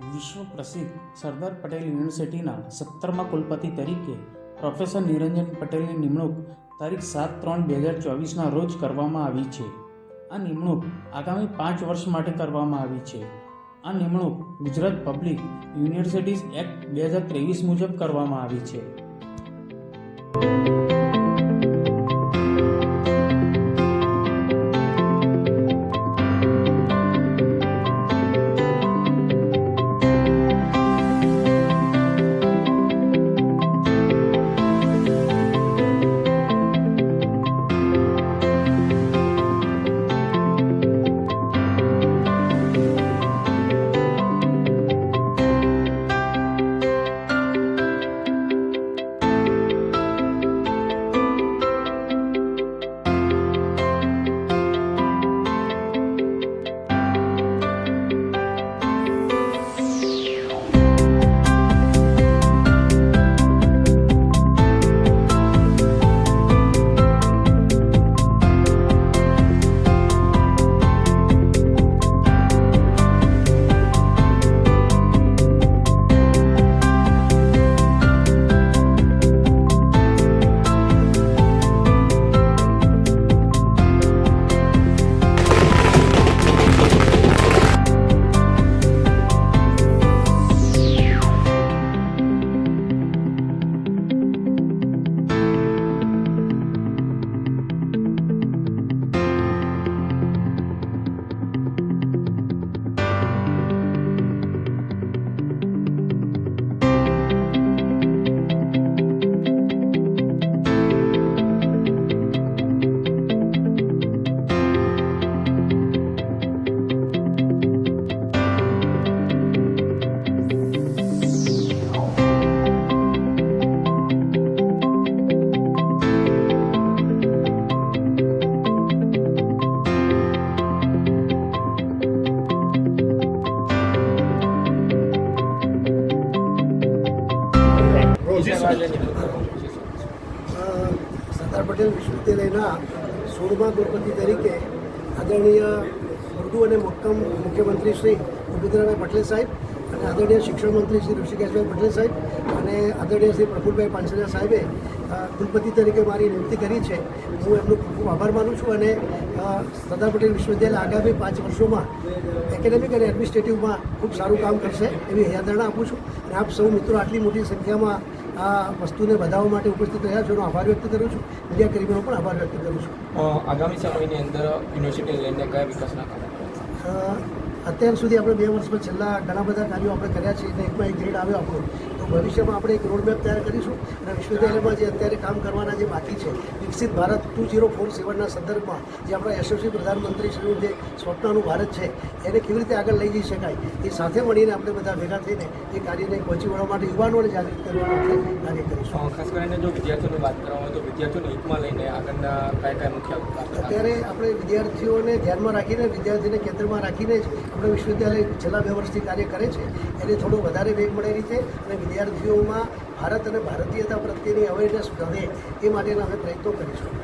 વિશ્વ પ્રસિદ્ધ સરદાર પટેલ યુનિવર્સિટીના સત્તરમાં કુલપતિ તરીકે પ્રોફેસર નિરંજન પટેલની નિમણૂક તારીખ સાત ત્રણ બે હજાર ચોવીસના રોજ કરવામાં આવી છે. આ નિમણૂક આગામી પાંચ વર્ષ માટે કરવામાં આવી છે. આ નિમણૂક ગુજરાત પબ્લિક યુનિવર્સિટીઝ એક્ટ બે હજાર ત્રેવીસ મુજબ કરવામાં આવી છે. સરદાર પટેલ વિશ્વવિદ્યાલયના સોળમા કુલપતિ તરીકે આદરણીય ઉર્દુ અને મક્કમ મુખ્યમંત્રી શ્રી ભૂપેન્દ્રભાઈ પટેલ સાહેબ અને આદરણીય શિક્ષણ મંત્રી શ્રી ઋષિકેશભાઈ પટેલ સાહેબ અને આદરણીય શ્રી પ્રફુલભાઈ પાંચરિયા સાહેબે કુલપતિ તરીકે મારી નિયુક્તિ કરી છે. હું એમનો ખૂબ ખૂબ આભાર માનું છું અને સરદાર પટેલ વિશ્વવિદ્યાલય આગામી પાંચ વર્ષોમાં એકેડેમિક અને એડમિનિસ્ટ્રેટિવમાં ખૂબ સારું કામ કરશે એવી યાદરણા આપું છું. અને આપ સૌ મિત્રો આટલી મોટી સંખ્યામાં આ વસ્તુને વધારવા માટે ઉપસ્થિત રહ્યા છો એનો આભાર વ્યક્ત કરું છું. મીડિયા કર્મીનો પણ આભાર વ્યક્ત કરું છું. આગામી સમયની અંદર યુનિવર્સિટી લઈને કયા વિકાસના કામો અત્યાર સુધી આપણે બે વર્ષમાં છેલ્લા ઘણા બધા કાર્યો આપણે કર્યા છે એકમાં એક ગ્રેડ આવ્યો આપણો. ભવિષ્યમાં આપણે એક રોડમેપ તૈયાર કરીશું અને વિશ્વવિદ્યાલયમાં જે અત્યારે કામ કરવાના જે બાકી છે વિકસિત ભારત ટુ ઝીરો ફોર સેવનના સંદર્ભમાં જે આપણા યશસ્વી પ્રધાનમંત્રીશ્રીનું જે સ્વપ્નનું ભારત છે એને કેવી રીતે આગળ લઈ જઈ શકાય એ સાથે મળીને આપણે બધા ભેગા થઈને એ કાર્યને પહોંચી વળવા માટે યુવાનોને જાગૃત કરવા માટે કાર્ય કરીશું. ખાસ કરીને જો વિદ્યાર્થીઓની વાત કરવામાં આવે તો વિદ્યાર્થીઓને હિતમાં લઈને આગળના કયા કયા મુખ્ય અત્યારે આપણે વિદ્યાર્થીઓને ધ્યાનમાં રાખીને વિદ્યાર્થીને કેન્દ્રમાં રાખીને જ આપણે વિશ્વવિદ્યાલય છેલ્લા બે વર્ષથી કાર્ય કરે છે એને થોડો વધારે વેગ મળે રીતે અને વિદ્યાર્થીઓમાં ભારત અને ભારતીયતા પ્રત્યેની અવેરનેસ વધે એ માટેના અમે પ્રયત્નો કરીશું.